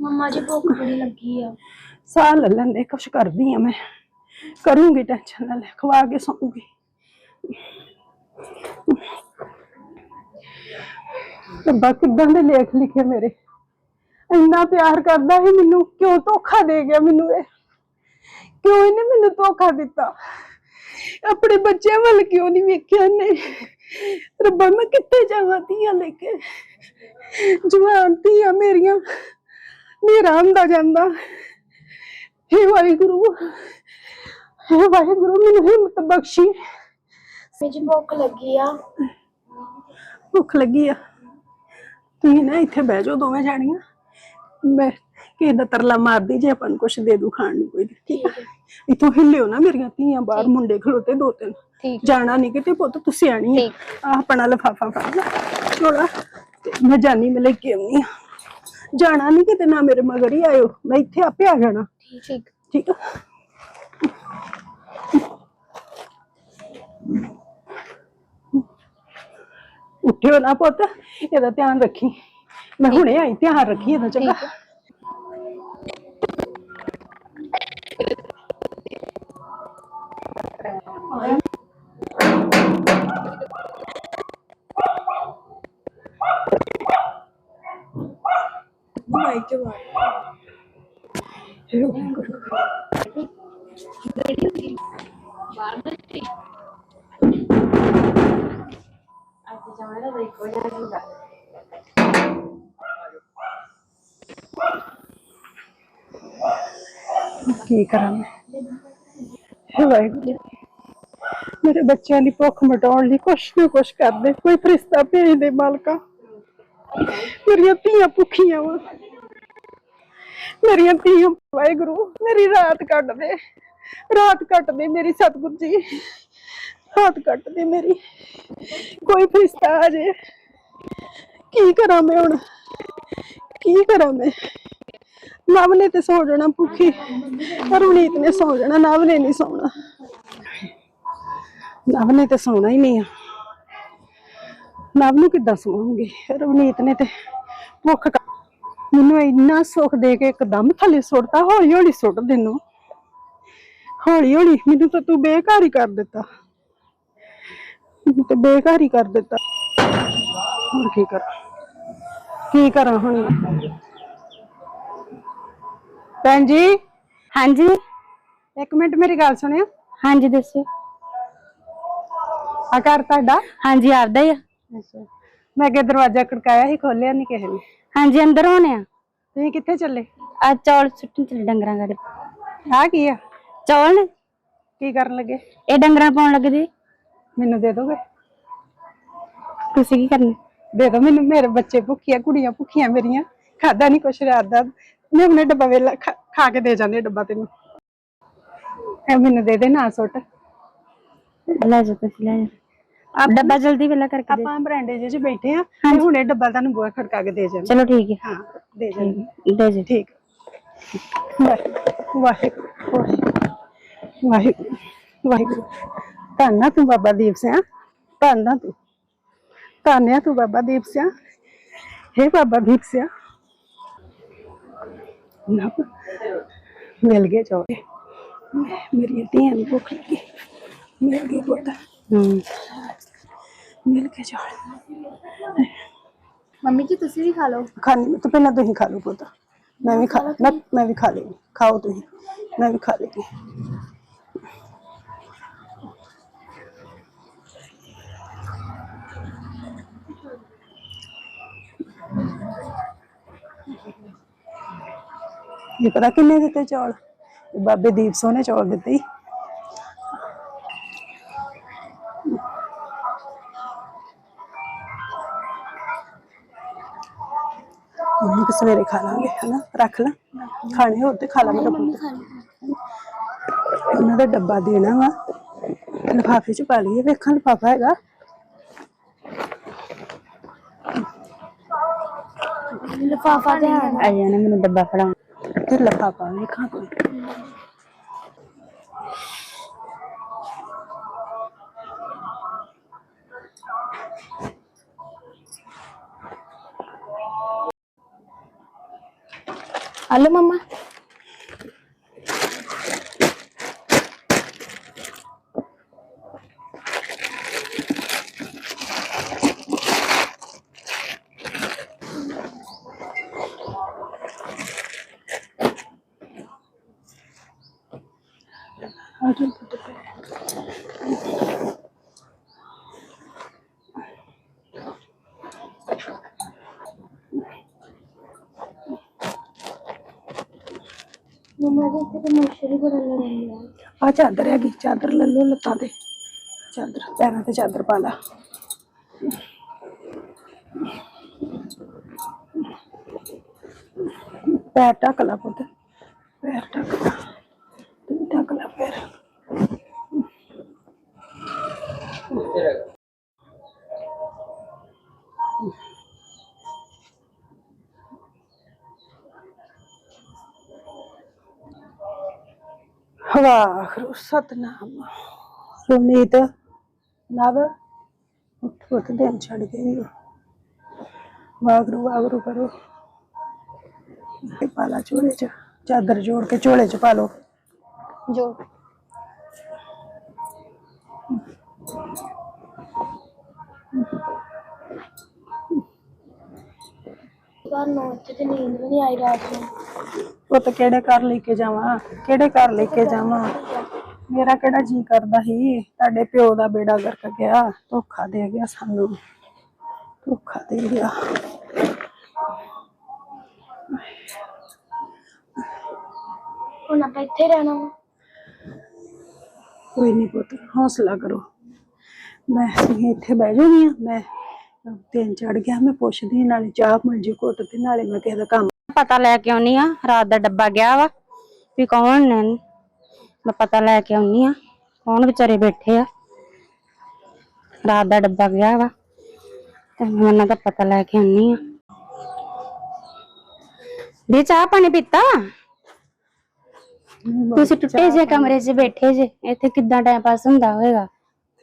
ਮੰਮਾ ਜੀ, ਭੁੱਖ ਬੜੀ ਲੱਗੀ ਆ। ਸਾਹ ਲੈ ਲੈਂਦੇ, ਕੁਛ ਕਰਦੀ ਆ ਮੈਂ। ਕਰੂੰਗੀ ਟੈਨਸ਼ਨ ਨਾ ਲੈ, ਖਵਾ ਕੇ ਸੌਂਗੀ। ਰੱਬਾ ਕਿੱਦਾਂ ਦੇ ਲੇਖ ਲਿਖੇ ਮੇਰੇ। ਇੰਨਾ ਪਿਆਰ ਕਰਦਾ ਸੀ ਮੈਨੂੰ, ਕਿਉਂ ਧੋਖਾ ਦੇ ਗਿਆ ਮੈਨੂੰ ਇਹ? ਕਿਉਂ ਇਹਨੇ ਮੈਨੂੰ ਧੋਖਾ ਦਿੱਤਾ? ਆਪਣੇ ਬੱਚਿਆਂ ਵੱਲ ਕਿਉਂ ਨਹੀਂ ਵੇਖਿਆ ਨੇ ਰੱਬਾ ਮੈਂ ਕਿੱਥੇ ਜਾਵਾਂ ਧੀਆਂ ਲੈ ਕੇ? ਜਵਾਨ ਧੀਆਂ ਮੇਰੀਆਂ। ਮੇਰਾ ਆਂਦਾ ਜਾਂਦਾ। ਹੇ ਵਾਹਿਗੁਰੂ ਹੇ ਵਾਹਿਗੁਰੂ ਮੈਨੂੰ ਹਿੰਮਤ ਬਖਸ਼ੀ। ਮੈਨੂੰ ਭੁੱਖ ਲੱਗੀ ਆ। ਭੁੱਖ ਲੱਗੀ ਆ। ਤੁਸੀਂ ਨਾ ਇੱਥੇ ਬਹਿ ਜਾਓ ਦੋਵੇਂ ਜਾਣੀਆਂ। ਮੈਂ ਕਿਸੇ ਦਾ ਤਰਲਾ ਮਾਰਦੀ ਜੇ ਆਪਾਂ ਨੂੰ ਕੁਛ ਦੇ ਦੂ ਖਾਣ ਨੂੰ ਕੋਈ। ਠੀਕ ਆ? ਇੱਥੋਂ ਹਿੱਲਿਓ ਨਾ ਮੇਰੀਆਂ ਧੀਆਂ ਬਾਹਰ ਮੁੰਡੇ ਖਲੋਤੇ ਦੋ ਤਿੰਨ। ਠੀਕ ਜਾਣਾ ਨਹੀਂ ਕਿਤੇ ਪੁੱਤ ਤੂੰ ਸਿਆਣੀ ਆ। ਆਹ ਆਪਣਾ ਲਫਾਫਾ ਫੜ ਲੈ। ਚੋਲਾ ਤੇ ਮੈਂ ਜਾਨੀ ਮੈਂ ਲੈ ਕੇ ਆਉਣੀ ਆ। ਜਾਣਾ ਨਹੀਂ ਕਿਤੇ ਨਾ ਮੇਰੇ ਮਗਰ ਹੀ ਆਇਓ। ਮੈਂ ਇੱਥੇ ਆਪੇ ਆ ਜਾਣਾ। ਠੀਕ ਠੀਕ। ਉੱਠਿਓ ਨਾ ਪੁੱਤ ਇਹਦਾ ਧਿਆਨ ਰੱਖੀ। ਮੈਂ ਹੁਣੇ ਆਈ ਧਿਆਨ ਰੱਖੀ ਇਹਦਾ ਚੰਗਾ ਵਾਰ ਹੇ ਵਾਹਿਗੁਰੂ ਕੀ ਕਰਾਂ ਮੈਂ ਹੇ ਵਾਹਿਗੁਰੂ ਮੇਰੇ ਬੱਚਿਆਂ ਦੀ ਭੁੱਖ ਮਿਟਾਉਣ ਲਈ ਕੁਛ ਨਾ ਕੁਛ ਕਰਦੇ ਕੋਈ ਫਰਿਸ਼ਤਾ ਭੇਜ ਦੇ ਮਾਲਕਾ ਮੇਰੀਆਂ ਧੀਆਂ ਭੁੱਖੀਆਂ ਵਾ ਮੇਰੀਆਂ ਧੀਆਂ, ਵਾਹਿਗੁਰੂ, ਮੇਰੀ ਰਾਤ ਕੱਟ ਦੇ। ਰਾਤ ਕੱਟ ਦੇ ਮੇਰੀ ਸਤਿਗੁਰੂ ਜੀ। ਰਾਤ ਕੱਟ ਦੇ ਮੇਰੀ। ਕੋਈ ਫਰਿਸ਼ਤਾ ਆ ਜੇ। ਕੀ ਕਰਾਂ ਮੈਂ ਹੁਣ? ਕੀ ਕਰਾਂ ਮੈਂ? ਨਵ ਨੇ ਤੇ ਸੌ ਜਾਣਾ ਭੁੱਖੀ ਰਵਨੀਤ ਨੇ ਸੌ ਜਾਣਾ, ਨਵ ਨੇ ਨਹੀਂ ਸੌਣਾ। ਨਵ ਨੇ ਤੇ ਸੌਣਾ ਹੀ ਨਹੀਂ ਆ। ਨਵ ਨੂੰ ਕਿੱਦਾਂ ਸੌਂਗੇ ਰਵਨੀਤ ਨੇ ਤੇ ਭੁੱਖ ਮੈਨੂੰ ਇੰਨਾ ਸੁੱਖ ਦੇ ਕੇ ਇੱਕਦਮ ਥੱਲੇ ਸੁੱਟਤਾ ਹੌਲੀ ਹੌਲੀ ਸੁੱਟ ਦੇਨੂੰ। ਹੌਲੀ ਹੌਲੀ ਮੈਨੂੰ ਤਾਂ ਤੂੰ ਬੇਕਾਰ ਹੀ ਕਰ ਦਿੱਤਾ। ਮੈਨੂੰ ਤਾਂ ਬੇਕਾਰ ਹੀ ਕਰ ਦਿੱਤਾ। ਹੁਣ ਕੀ ਕਰਾਂ? ਕੀ ਕਰਾਂ ਹੁਣ? ਭੈਣ ਜੀ? ਹਾਂਜੀ। ਇੱਕ ਮਿੰਟ ਮੇਰੀ ਗੱਲ ਸੁਣਿਓ। ਹਾਂਜੀ ਦੱਸੋ ਆ ਘਰ ਤੁਹਾਡਾ? ਹਾਂਜੀ ਆਪਦਾ ਹੀ ਆ। ਅੱਛਾ। ਮੈਂ ਅੱਗੇ ਦਰਵਾਜ਼ਾ ਖੜਕਾਇਆ ਸੀ ਖੋਲਿਆ ਨਹੀਂ ਕਿਸੇ ਨੇ। ਹਾਂਜੀ ਅੰਦਰ ਹੋਣੇ ਆ। ਤੁਸੀਂ ਕਿੱਥੇ ਚੱਲੇ? ਆ ਚੌਲ ਸੁੱਟਣ ਚਲੇ ਡੰਗਰਾਂ ਗਾੜੇ ਆ ਕੀ ਆ? ਚੌਲ ਨੇ? ਕੀ ਕਰਨ ਲੱਗੇ? ਇਹ ਡੰਗਰਾਂ ਪਾਉਣ ਲੱਗੇ ਜੀ ਮੈਨੂੰ ਦੇ ਦੋਗੇ? ਤੁਸੀਂ ਕੀ ਕਰਨਾ? ਦੇ ਦੋ ਮੈਨੂੰ ਮੇਰੇ ਬੱਚੇ ਭੁੱਖੀਆਂ ਕੁੜੀਆਂ ਭੁੱਖੀਆਂ ਮੇਰੀਆਂ। ਖਾਦਾ ਨਹੀਂ ਕੁਛ ਰਾਤ ਦਾ। ਮੈਂ ਉਹਨੇ ਡੱਬਾ ਵੇਲਾ ਖਾ ਖਾ ਕੇ ਦੇ ਜਾਂਦੇ ਡੱਬਾ ਤੈਨੂੰ। ਇਹ ਮੈਨੂੰ ਦੇ ਦੇ ਨਾ ਸੁੱਟ। ਲੈ ਜਾ ਤੁਸੀਂ ਲੈ ਜਾ ਡੱਬਾ ਜਲਦੀ ਵੇਲਾ ਕਰਕੇ ਦੇ ਆਪਾਂ ਬਰਾਂਡੇ ਜਿਹੇ 'ਚ ਬੈਠੇ ਆ ਤੇ ਹੁਣੇ ਡੱਬਾ ਤੁਹਾਨੂੰ ਬੂਹਾ ਖੜਕਾ ਕੇ ਦੇ ਜਾਂਦੇ ਚਲੋ ਠੀਕ ਹੈ। ਹਾਂ ਦੇ ਜਾਂਦੇ ਦੇ ਜੀ। ਠੀਕ। ਵਾਹਿਗੁਰੂ ਵਾਹਿਗੁਰੂ ਵਾਹਿਗੁਰੂ। ਵਾਹਿਗੁਰੂ ਵਾਹਿਗੁਰੂ ਧੰਨਾ ਤੂੰ ਬਾਬਾ ਦੀਪ ਸਿੰਘ ਧੰਨਾ ਤੂੰ। ਧੰਨਿਆ ਤੂੰ ਬਾਬਾ ਦੀਪ ਸਿੰਘ ਹੇ ਬਾਬਾ ਦੀਪ ਸਿੰਘ ਨਾ ਮਿਲ ਗਏ ਚੋਰੇ ਮੇਰੀ ਧੀਆਂ ਨੂੰ ਭੁੱਖ ਲੱਗੀ। ਮਿਲ ਗਏ ਪੁੱਤ ਹੂੰ ਮਿਲ ਕੇ ਚੋਰੇ ਮੰਮੀ ਜੀ ਤੁਸੀਂ ਵੀ ਖਾ ਲਓ ਖਾਣੀ ਤਾਂ ਪਹਿਲਾਂ ਤੁਸੀਂ ਖਾ ਲਓ ਪੁੱਤ ਮੈਂ ਵੀ ਖਾ ਮੈਂ ਮੈਂ ਵੀ ਖਾ ਲਈ ਖਾਓ ਤੁਸੀਂ ਮੈਂ ਵੀ ਖਾ ਲਈ ਇਹ ਪਤਾ ਕਿੰਨੇ ਦਿੱਤੇ ਚੌਲ ਇਹ ਬਾਬੇ ਦੀਪ ਉਹਨੂੰ ਕਿ ਸਵੇਰੇ ਖਾ ਲਾਂਗੇ ਹਨਾ? ਰੱਖ ਲਾ। ਖਾਣੇ ਹੋਰ ਤੇ ਖਾ ਲਾਂਗੇ ਤਾਂ ਪੁੱਤ ਉਹਨਾਂ ਦਾ ਡੱਬਾ ਦੇਣਾ ਵਾ। ਲਿਫਾਫੇ ਚ ਪਾ ਲਈਏ। ਵੇਖਾਂ ਲਿਫਾਫਾ ਹੈਗਾ। ਲਿਫਾਫਾ ਤੇ ਆ ਜਾਣਾ ਮੈਨੂੰ ਡੱਬਾ ਫੜਾਉਣ। ਤੇ ਲਿਫਾਫਾ ਵੇਖਾਂ ਕੋਈ। ਹਲੋ ਮਮਾ ਮੰਮਾ ਜੀ ਇੱਥੇ ਤਾਂ ਮੱਛਰ ਹੀ ਬੜਾ ਲੜਨ ਆ। ਆ ਚਾਦਰ ਹੈਗੀ, ਚਾਦਰ ਲੈ ਲਓ ਲੱਤਾਂ ਤੇ। ਚਾਦਰ, ਪੈਰਾਂ ਤੇ ਚਾਦਰ ਪਾ ਲਾ। ਪੈਰ ਢੱਕ ਲਾ ਪੁੱਤ ਪੈਰ ਢੱਕ ਲਾ ਤੂੰ ਢੱਕ ਲਾ ਪੈਰ ਵਾਹਿਗੁਰੂ ਸਤਨਾਮ। ਸੁਨੀਤ। ਨਵ ਉੱਠ ਪੁੱਤ ਦਿਨ ਛੱਡ ਗਈ ਵਾਹਿਗੁਰੂ ਵਾਹਿਗੁਰੂ ਕਰੋ। ਇਹ ਪਾਲਾ ਚ ਚਾਦਰ ਜੋੜ ਕੇ ਝੋਲੇ ਚ ਪਾ ਲਓ। ਜੋ ਪਰ ਨੋ ਇੱਥੇ ਤੇ ਨੀਂਦ ਵੀ ਨਹੀਂ ਆਈ ਰਾਤ ਨੂੰ। ਪੁੱਤ ਕਿਹੜੇ ਘਰ ਲੈ ਕੇ ਜਾਵਾਂ? ਕਿਹੜੇ ਘਰ ਲੈ ਕੇ ਜਾਵਾਂ? ਮੇਰਾ ਕਿਹੜਾ ਜੀ ਕਰਦਾ ਸੀ? ਤੁਹਾਡੇ ਪਿਓ ਦਾ ਬੇੜਾ ਗਰਕ ਗਿਆ ਧੋਖਾ ਦੇ ਗਿਆ ਸਾਨੂੰ। ਧੋਖਾ ਦੇ ਗਿਆ। ਹੁਣ ਆਪਾਂ ਇੱਥੇ ਰਹਿਣਾ ਕੋਈ ਨਹੀਂ ਪੁੱਤ ਹੌਸਲਾ ਕਰੋ। ਮੈਂ ਇੱਥੇ ਬਹਿ ਜਾਓਗੀ ਮੈਂ ਦਿਨ ਚੜ ਗਿਆ ਮੈਂ ਪੁੱਛਦੀ ਨਾਲੇ ਚਾਹ ਮੰਜੀ ਘੁੱਟ ਤੇ ਨਾਲੇ ਮੈਂ ਕਿਸੇ ਦਾ ਕੰਮ ਪਤਾ ਲੈ ਕੇ ਆਉਣੀ ਆ ਰਾਤ ਦਾ ਡੱਬਾ ਗਿਆ ਵਾ ਵੀ ਕੌਣ ਨੇ? ਮੈਂ ਪਤਾ ਲੈ ਕੇ ਆਉਣੀ ਆ ਕੌਣ ਵਿਚਾਰੇ ਬੈਠੇ ਆ? ਰਾਤ ਦਾ ਡੱਬਾ ਗਿਆ ਵਾ ਤੇ ਮੈਂ ਉਹਨਾਂ ਦਾ ਪਤਾ ਲੈ ਕੇ ਆਉਣੀ ਆ। ਦੇ ਚਾਹ ਪਾਣੀ ਪੀਤਾ? ਤੁਸੀਂ ਟੁੱਟੇ ਜੇ ਕਮਰੇ 'ਚ ਬੈਠੇ ਜੇ ਇੱਥੇ ਕਿੱਦਾਂ ਟਾਈਮ ਪਾਸ ਹੁੰਦਾ ਹੋਵੇਗਾ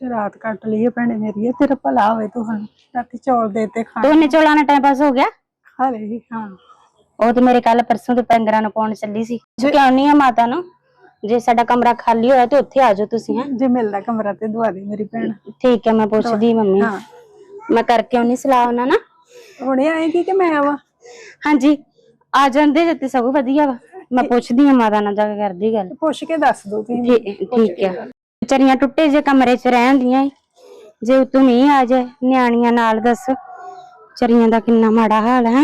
ਤੇ ਰਾਤ ਕੱਟ ਲਈਏ ਭੈਣੇ ਮੇਰੀ ਤੇਰਾ ਭਲਾ ਹੋਵੇ ਤੁਹਾਨੂੰ ਰਾਤੀ ਚੌਲ ਦੇ ਤੇ ਖਾ ਦੋਨੇ ਚੋਲਾਂ ਨਾਲ ਟਾਈਮ ਪਾਸ ਹੋ ਗਿਆ? ਖਾ ਲਈ ਹਾਂ। ਉਹ ਤੇ ਮੇਰੇ ਕੱਲ ਪਰਸੋਂ ਤੇ ਪੈਂਗਰਾਂ ਨੂੰ ਪਾਉਣ ਚੱਲੀ ਸੀ। ਕਿ ਆਉਣੀ ਆ ਮਾਤਾ ਨੂੰ। ਜੇ ਸਾਡਾ ਕਮਰਾ ਖਾਲੀ ਹੋਇਆ ਤੇ ਉੱਥੇ ਆ ਜਾਓ ਤੁਸੀਂ ਹੈਂ। ਜੇ ਮਿਲਦਾ ਕਮਰਾ ਤੇ ਦਵਾ ਦੇ ਮੇਰੀ ਭੈਣ। ਠੀਕ ਹੈ ਮੈਂ ਪੁੱਛਦੀ ਮੰਮੀ। ਹਾਂ। ਮੈਂ ਕਰਕੇ ਆਉਣੀ ਸਲਾਹ ਉਹਨਾਂ ਨਾਲ। ਹੁਣੇ ਆਏਗੀ ਕਿ ਮੈਂ ਆਵਾਂ? ਹਾਂਜੀ ਆ ਜਾਂਦੇ ਜੇ ਤੇ ਸਗੋਂ ਵਧੀਆ ਵਾ। ਮੈਂ ਪੁੱਛਦੀ ਆ ਮਾਤਾ ਨਾਲ ਜਾ ਕੇ ਕਰਦੀ ਗੱਲ। ਪੁੱਛ ਕੇ ਦੱਸ ਦੋ ਤੁਸੀਂ। ਠੀਕ ਹੈ। ਵਿਚਾਰੀਆਂ ਟੁੱਟੇ ਜੇ ਕਮਰੇ 'ਚ ਰਹਿਣ ਦੀਆਂ ਈ। ਜੇ ਉਤੋਂ ਨਹੀਂ ਆ ਜਾਏ, ਨਿਆਣੀਆਂ ਨਾਲ ਦੱਸ, ਵਿਚਾਰੀਆਂ ਦਾ ਕਿੰਨਾ ਮਾੜਾ ਹਾਲ ਹੈ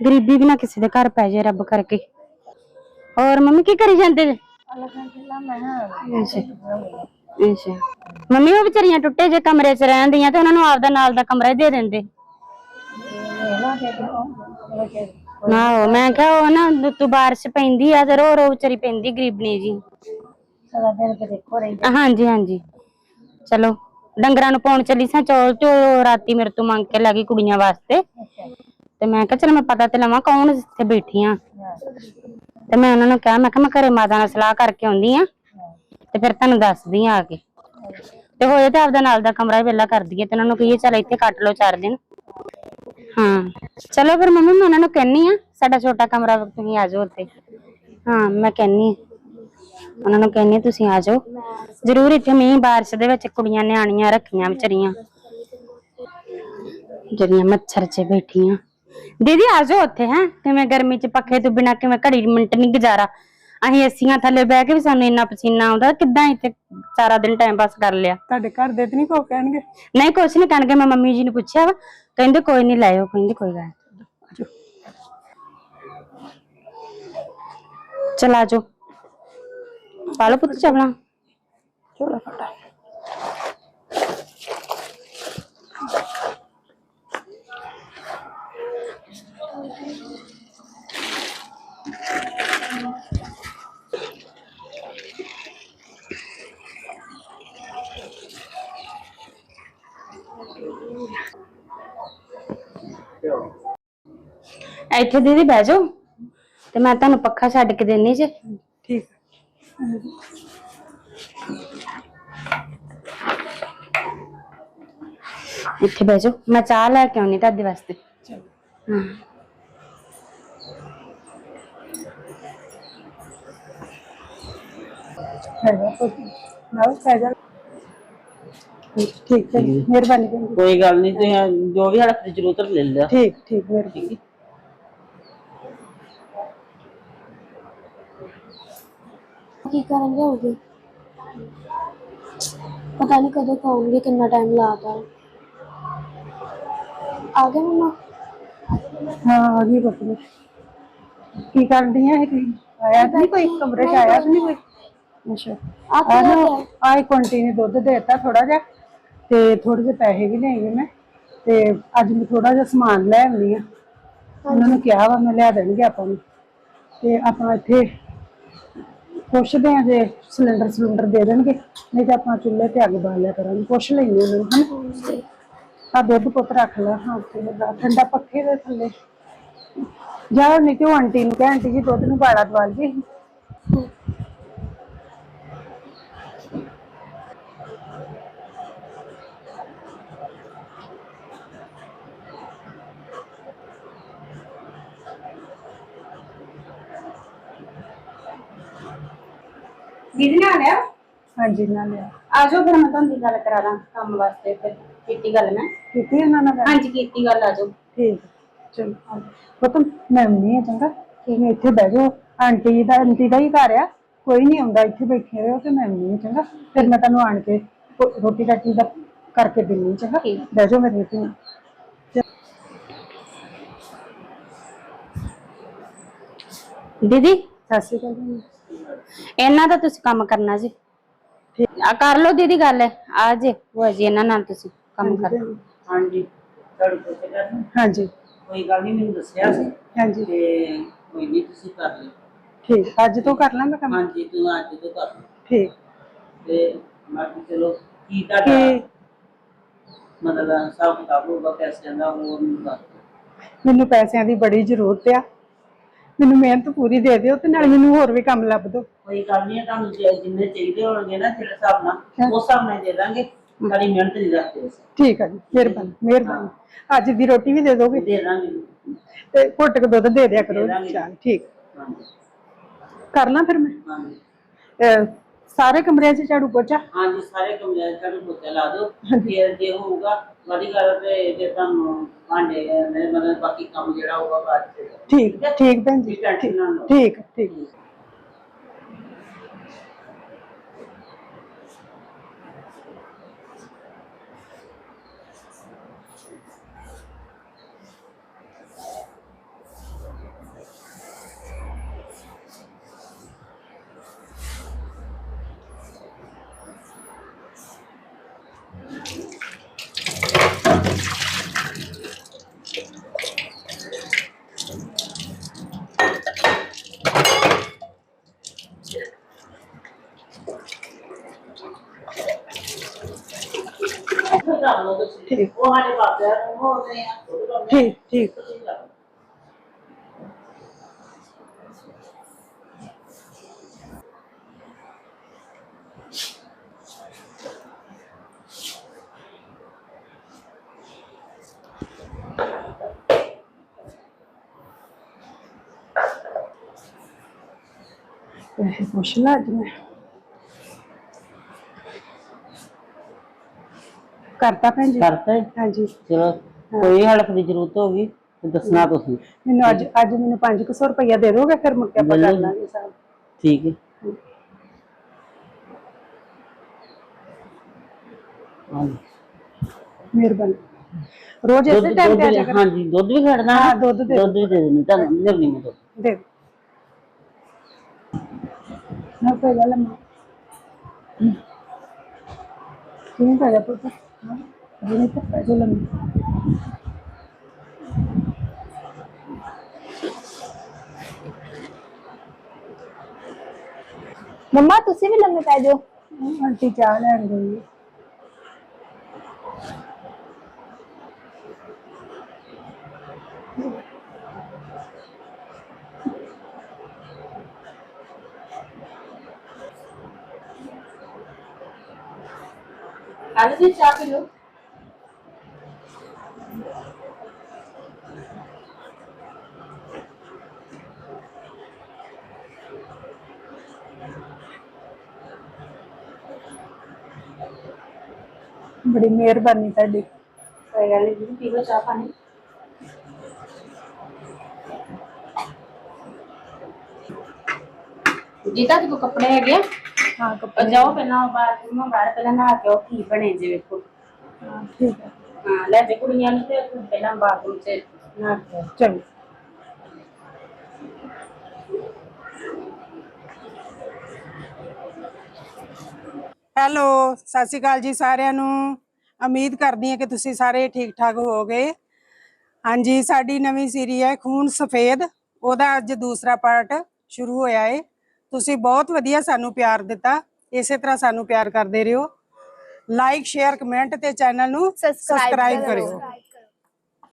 ਗਰੀਬੀ ਵੀ ਨਾ ਕਿਸੇ ਦੇ ਘਰ ਪੈ ਜਾਏ ਰੱਬ ਕਰਕੇ। ਹੋਰ ਮੰਮੀ ਕੀ ਕਰੀ ਜਾਂਦੇ ਜੇ ਅੱਛਾ। ਅੱਛਾ ਮੰਮੀ, ਉਹ ਵਿਚਾਰੀਆਂ ਟੁੱਟੇ ਜੇ ਕਮਰੇ 'ਚ ਰਹਿਣ ਦੀਆਂ ਤੇ ਉਹਨਾਂ ਨੂੰ ਆਪਦਾ ਨਾਲ ਦਾ ਕਮਰਾ ਹੀ ਦੇ ਦਿੰਦੇ। ਨਾ ਮੈਂ ਕਿਹਾ ਉਹ ਨਾ ਤੂੰ ਬਾਰਿਸ਼ ਪੈਂਦੀ ਆ ਤੇ ਰੋ ਰੋ ਵਿਚਾਰੀ ਪੈਂਦੀ ਗਰੀਬਣੀ ਜੀ। ਸਾਰਾ ਦਿਨ ਤੇ ਦੇਖੋ ਰਹੀ ਹਾਂਜੀ ਹਾਂਜੀ। ਚਲੋ ਡੰਗਰਾਂ ਨੂੰ ਪਾਉਣ ਚੱਲੀ ਸਾਂ ਚੌਲ ਚੋ ਰਾਤੀ ਮੇਰੇ ਤੋਂ ਮੰਗ ਕੇ ਲੈ ਗਈ ਕੁੜੀਆਂ ਵਾਸਤੇ। ਤੇ ਮੈਂ ਕਿਹਾ ਚਲ ਮੈਂ ਪਤਾ ਤੇ ਲਵਾਂ ਕੌਣ ਇੱਥੇ ਬੈਠੀਆਂ। ਤੇ ਮੈਂ ਉਹਨਾਂ ਨੂੰ ਕਿਹਾ ਮੈਂ ਕਿਹਾ ਮੈਂ ਘਰੇ ਮਾਤਾ ਨਾਲ ਸਲਾਹ ਕਰਕੇ ਆਉਂਦੀ ਆ। ਤੇ ਫਿਰ ਤੁਹਾਨੂੰ ਦੱਸਦੀ ਆ ਆ ਕੇ। ਤੇ ਹੋਏ ਤੇ ਆਪਦਾ ਨਾਲ ਦਾ ਕਮਰਾ ਹੀ ਵਿਹਲਾ ਕਰ ਦਈਏ ਤੇ ਉਹਨਾਂ ਨੂੰ ਕਹੀਏ ਚਲ ਇੱਥੇ ਕੱਟ ਲਓ ਚਾਰ ਦਿਨ। ਹਾਂ। ਚਲੋ ਫਿਰ ਮੰਮੀ ਮੈਂ ਉਹਨਾਂ ਨੂੰ ਕਹਿੰਨੀ ਆ ਸਾਡਾ ਛੋਟਾ ਕਮਰਾ ਤੁਸੀਂ ਆ ਜਾਓ ਉੱਥੇ। ਹਾਂ ਮੈਂ ਕਹਿੰਨੀ ਆ। ਉਹਨਾਂ ਨੂੰ ਕਹਿੰਨੀ ਤੁਸੀਂ ਆ ਜਾਓ। ਜ਼ਰੂਰ ਇੱਥੇ ਮੀਂਹ ਬਾਰਿਸ਼ ਦੇ ਵਿੱਚ ਕੁੜੀਆਂ ਨਿਆਣੀਆਂ ਰੱਖੀਆਂ ਵਿਚਾਰੀਆਂ। ਜਿਹੜੀਆਂ ਮੱਛਰ 'ਚ ਬੈਠੀਆਂ। ਦੀਦੀ ਆ ਜਾਓ ਉੱਥੇ ਹੈ। ਕਿਵੇਂ ਗਰਮੀ 'ਚ ਪੱਖੇ ਤੋਂ ਬਿਨਾ ਕਿਵੇਂ ਘੜੀ ਮਿੰਟ ਨਹੀਂ ਗੁਜ਼ਾਰਾ। ਅਸੀਂ ਏਸੀਆਂ ਥੱਲੇ ਬਹਿ ਕੇ ਵੀ ਸਾਨੂੰ ਇੰਨਾ ਪਸੀਨਾ ਆਉਂਦਾ ਕਿੱਦਾਂ ਇੱਥੇ ਸਾਰਾ ਦਿਨ ਟਾਈਮ ਪਾਸ ਕਰ ਲਿਆ। ਤੁਹਾਡੇ ਘਰ ਦੇ ਤੇ ਨਹੀਂ ਕੋ ਕਹਿਣਗੇ? ਨਹੀਂ ਕੁਛ ਨਹੀਂ ਕਹਿਣਗੇ। ਮੈਂ ਮੰਮੀ ਜੀ ਨੂੰ ਪੁੱਛਿਆ ਵਾ ਕਹਿੰਦੇ ਕੋਈ ਨਹੀਂ ਲਾਇਓ ਕਹਿੰਦੇ ਕੋਈ ਗੱਲ ਚਲ ਆ ਜਾਓ ਪਾ ਲਓ ਪੁੱਤ ਚਾਵਲਾਂ। ਚੋਲਾ ਫਟਾ। ਇੱਥੇ ਦੀਦੀ ਬਹਿ ਜਾਓ। ਤੇ ਮੈਂ ਤੁਹਾਨੂੰ ਪੱਖਾ ਛੱਡ ਕੇ ਦੇਣੀ ਜੇ। ਇੱਥੇ ਬਹਿ ਜਾਓ ਮੈਂ ਚਾਹ ਲੈ ਕੇ ਆਉਣੀ ਤੁਹਾਡੇ ਵਾਸਤੇ ਚਲੋ ਹਾਂ ठीक है मेहरबानी कोई गल नहीं जो भी हड़ा फ्रिज उतर ले लिया ठीक ठीक मेहरबानी। ਕੀ ਕਰਨ ਜਾਓਗੇ? ਪਤਾ ਨਹੀਂ ਕਦੋਂ ਕਹੋਗੇ ਕਿੰਨਾ ਟਾਈਮ ਲਾਤਾ। ਆ ਗਏ ਮਮਾ? ਹਾਂ ਆ ਗਈ ਮੈਂ। ਕੀ ਕਰਦੀ ਹੈ ਕੋਈ ਆਇਆ ਤਾਂ ਨਹੀਂ ਕੋਈ? ਕਮਰੇ 'ਚ ਆਇਆ ਤਾਂ ਨਹੀਂ ਕੋਈ? ਅੱਛਾ। ਆ ਆ ਕੀ ਨਾ ਹੋ ਗਿਆ? ਆਈ ਕੰਟੀਨਿਊ ਦੁੱਧ ਦੇਤਾ ਥੋੜਾ ਜਿਹਾ ਤੇ ਥੋੜੇ ਜਿਹੇ ਪੈਸੇ ਵੀ ਲਏ ਮੈਂ ਤੇ ਅੱਜ ਮੈਂ ਥੋੜਾ ਜਿਹਾ ਸਮਾਨ ਲੈ ਆਉਣੀ ਆ। ਉਹਨਾਂ ਨੂੰ ਕਿਹਾ ਵਾ ਮੈਂ ਲਿਆ ਦੇਣਗੇ ਆਪਾਂ ਨੂੰ। ਤੇ ਆਪਾਂ ਇੱਥੇ ਪੁੱਛਦੇ ਆ ਜੇ ਸਿਲੰਡਰ ਸਿਲੰਡਰ ਦੇ ਦੇਣਗੇ ਨਹੀਂ ਤਾਂ ਆਪਾਂ ਚੁੱਲ੍ਹੇ ਤੇ ਅੱਗ ਬਾਲ ਲਿਆ ਕਰਾਂਗੇ। ਪੁੱਛ ਲੈਂਦੇ ਉਹਨਾਂ ਨੂੰ ਹਨਾ ਆ ਦੁੱਧ ਪੁੱਤ ਰੱਖ ਲੈ ਹਾਂ ਠੰਡਾ ਪੱਖੇ ਦੇ ਥੱਲੇ। ਜਾ ਨਹੀਂ ਤੇ ਉਹ ਆਂਟੀ ਨੂੰ ਕਹਿ ਆਂਟੀ ਜੀ ਦੁੱਧ ਨੂੰ ਬਾੜਾ ਦਵਾ ਲਈਏ। ਦੀਦੀ ਨੇ ਆ? ਹਾਂਜੀ ਨਾ ਲਿਆ ਆ। ਜਾਓ ਫਿਰ ਮੈਂ ਤੁਹਾਨੂੰ ਗੱਲ ਕਰਾ ਦਾਂ ਕੰਮ ਵਾਸਤੇ ਫਿਰ। ਕੀਤੀ ਗੱਲ ਮੈਂ। ਕੀਤੀ ਇਹਨਾਂ ਨਾਲ ਗੱਲ? ਹਾਂਜੀ ਕੀਤੀ ਗੱਲ ਆ। ਜਾਓ ਠੀਕ ਚਲੋ ਪੁੱਤ ਮੈਂ ਨਹੀਂ ਆ ਚੰਗਾ। ਤੁਸੀਂ ਇੱਥੇ ਬਹਿ ਜਾਓ। ਆਂਟੀ ਦਾ ਆਂਟੀ ਦਾ ਹੀ ਘਰ ਆ। ਕੋਈ ਨਹੀਂ ਆਉਂਦਾ ਇੱਥੇ ਬੈਠੇ ਰਹੋ ਤੇ ਮੈਂ ਨਹੀਂ ਚੰਗਾ। ਫਿਰ ਮੈਂ ਤੁਹਾਨੂੰ ਆਣ ਕੇ ਰੋ- ਰੋਟੀ ਰਾਟੀ ਦਾ ਕਰਕੇ ਦਿੰਨੀ ਚੰਗਾ। ਠੀਕ। ਬਹਿ ਜਾਓ ਮੇਰੇ ਕੋਲ ਦੀਦੀ? ਸਤਿ ਸ਼੍ਰੀ ਅਕਾਲ ਜੀ। ਇਹਨਾਂ ਦਾ ਤੁਸੀਂ ਕੰਮ ਕਰਨਾ ਜੀ। ਆ ਕਰ ਲਓ ਦੀਦੀ ਗੱਲ। ਆ ਜੇ ਉਹ ਜੀ ਇਹਨਾਂ ਨਾਲ ਤੁਸੀਂ ਕੰਮ ਕਰ ਹਾਂਜੀ। ਤੁਹਾਡੇ ਕੋਲ ਕਰਨਾ। ਹਾਂਜੀ। ਕੋਈ ਗੱਲ ਨਹੀਂ ਮੈਨੂੰ ਦੱਸਿਆ ਸੀ। ਹਾਂਜੀ। ਤੇ ਕੋਈ ਨਹੀਂ ਤੁਸੀਂ ਕਰ ਲਿਓ। ਠੀਕ। ਅੱਜ ਤੋਂ ਕਰ ਲਾਂਗਾ ਕੰਮ? ਹਾਂਜੀ ਤੂੰ ਅੱਜ ਤੋਂ ਕਰ ਠੀਕ। ਤੇ ਮੈਂ ਕਿਹਾ ਚਲੋ ਕੀ ਤੁਹਾਡਾ ਕਿ ਮਤਲਬ ਸਭ ਕਿਤਾਬ ਹੋਊਗਾ ਪੈਸਿਆਂ ਦਾ ਉਹ ਮੈਨੂੰ ਦੱਸ ਦਿਓ। ਮੈਨੂੰ ਪੈਸਿਆਂ ਦੀ ਬੜੀ ਜ਼ਰੂਰਤ ਆ। ਮੈਨੂੰ ਮਿਹਨਤ ਪੂਰੀ ਦੇ ਦਿਓ ਤੇ ਨਾਲ ਮੈਨੂੰ ਹੋਰ ਵੀ ਕੰਮ ਲੱਭ ਦਿਓ। ਕੋਈ ਗੱਲ ਨਹੀਂ ਤੁਹਾਨੂੰ ਜੇ- ਜਿੰਨੇ ਚਾਹੀਦੇ ਹੋਣਗੇ ਨਾ ਜਿਹੜੇ ਹਿਸਾਬ ਨਾਲ ਉਸ ਹਿਸਾਬ ਨਾਲ ਦੇ ਦਾਂਗੇ। ਸਾਡੀ ਮਿਹਨਤ ਨਹੀਂ ਰੱਖਦੇ। ਠੀਕ ਹੈ ਜੀ ਮਿਹਰਬਾਨੀ ਮਿਹਰਬਾਨੀ। ਅੱਜ ਦੀ ਰੋਟੀ ਵੀ ਦੇ ਦੋਗੇ? ਦੇ ਦਾਂਗੇ। ਤੇ ਘੁੱਟ ਕੇ ਦੁੱਧ ਦੇ ਦਿਆ ਕਰੋ। ਦੇ ਦਾਂਗੇ। ਚੱਲ ਠੀਕ। ਹਾਂਜੀ। ਕਰ ਲਾਂ ਫਿਰ ਮੈਂ। ਹਾਂਜੀ। ਅਹ ਸਾਰੇ ਕਮਰਿਆਂ 'ਚ ਝਾੜੂ ਪੋਚਾ? ਹਾਂਜੀ ਸਾਰੇ ਕਮਰੇ ਚ ਤੁਹਾਨੂੰ ਪੋਚਾ ਲਾ ਦਿਓ। ਫਿਰ ਜੇ ਹੋਊਗਾ ਵਾਦੀ ਗੱਲ ਤੇ ਜੇ ਤੁਹਾਨੂੰ ਭਾਂਡੇ ਨੇ ਮਤਲਬ ਬਾਕੀ ਕੰਮ ਜਿਹੜਾ ਹੋਊਗਾ ਬਾਅਦ ਚ। ਠੀਕ ਠੀਕ ਭੈਣ ਜੀ ਠੀਕ। ਠੀਕ ਕਰ ਲਓ ਤੁਸੀਂ ਠੀਕ। ਉਹ ਸਾਡੇ ਬਾਬਿਆਂ ਨੂੰ ਹੋਦੇ ਆ ਉਹ ਕੰਮ ਠੀਕ ਠੀਕ ਤੁਸੀਂ ਕਰ ਲਓ। ਵੈਸੇ ਪੁੱਛ ਲਾ ਅੱਜ ਮੈਂ ਕਰਤਾ ਭੈਣ ਜੀ। ਕਰਤਾ ਹੈ? ਹਾਂਜੀ। ਚਲੋ ਕੋਈ ਹੈਲਪ ਦੀ ਜ਼ਰੂਰਤ ਹੋਗੀ ਤੇ ਦੱਸਣਾ ਤੁਸੀਂ ਮੈਨੂੰ ਅੱਜ ਅੱਜ ਮੈਨੂੰ 500 ਰੁਪਇਆ ਦੇ ਦੋਗੇ ਫਿਰ ਮੁੜ ਕੇ ਆਪਾਂ ਕਰ ਲਾਂਗੇ ਸਾਰਾ ਠੀਕ ਹੈ। ਹਾਂਜੀ। ਮਿਹਰਬਾਨੀ। ਰੋਜ਼ ਦੁੱਧ ਇਸੇ ਟਾਈਮ ਦੁੱਧ ਤੇ ਆ ਵੀ- ਜਾ ਕਰ। ਹਾਂਜੀ ਦੁੱਧ ਵੀ ਖੜਨਾ ਹਾਂ, ਦੁੱਧ ਦੇ ਦੁੱਧ ਵੀ ਦੇ ਦੇਣੀ ਤੁਹਾਨੂੰ ਲਿਆਉਣੀ ਮੈਂ ਦੁੱਧ। ਦੇ ਨਾ ਕੋਈ ਗੱਲ ਨਹੀਂ ਕਿਵੇਂ ਕਰਿਆ ਪੁੱਤ? ਜਿਹਨੇ ਤਾਂ ਪੈਸੇ ਲੰਮੇ ਮੰਮਾ ਤੁਸੀਂ ਵੀ ਲੰਮੇ ਪੈ ਜਾਓ। ਆਂਟੀ ਚਾਹ ਲੈਣ ਗਈ। ada sih capek lo beri mirban nih tadi. Kayak kali ini gitu, tiba siapa nih? Jita juga kepenek ya. ਹਾਂ ਉਹ ਜਾਓ ਪਹਿਲਾਂ ਬਾਥਰੂਮ ਬਾਹਰ ਪਹਿਲਾਂ ਨਹਾ ਕੇ ਉਹ ਕੀ ਬਣੇ ਜੇ ਵੇਖੋ। ਕੱਪੜਾ ਠੀਕ ਹੈ ਹਾਂ ਲੈ ਜੇ ਕੁੜੀਆਂ ਨੂੰ ਤੇ ਪਹਿਲਾਂ ਬਾਥਰੂਮ 'ਚ ਨਹਾ ਕੇ ਆਓ। ਚੰਗਾ। ਹੈਲੋ, ਸਤਿ ਸ਼੍ਰੀ ਅਕਾਲ ਜੀ ਸਾਰਿਆਂ ਨੂੰ। ਉਮੀਦ ਕਰਦੀ ਹਾਂ ਕਿ ਤੁਸੀਂ ਸਾਰੇ ਠੀਕ ਠਾਕ ਹੋਵੋਗੇ। ਹਾਂਜੀ, ਸਾਡੀ ਨਵੀਂ ਸੀਰੀ ਹੈ, ਖੂਨ ਸਫੇਦ। ਉਹਦਾ ਅੱਜ ਦੂਸਰਾ ਪਾਰਟ ਸ਼ੁਰੂ ਹੋਇਆ ਹੈ ਤੁਸੀਂ ਬਹੁਤ ਵਧੀਆ ਸਾਨੂੰ ਪਿਆਰ ਦਿੱਤਾ। ਇਸੇ ਤਰ੍ਹਾਂ ਸਾਨੂੰ ਪਿਆਰ ਕਰਦੇ ਰਹੋ। ਲਾਈਕ ਸ਼ੇਅਰ ਕਮੈਂਟ ਤੇ ਚੈਨਲ ਨੂੰ ਸਬਸਕ੍ਰਾਈਬ ਕਰਿਓ।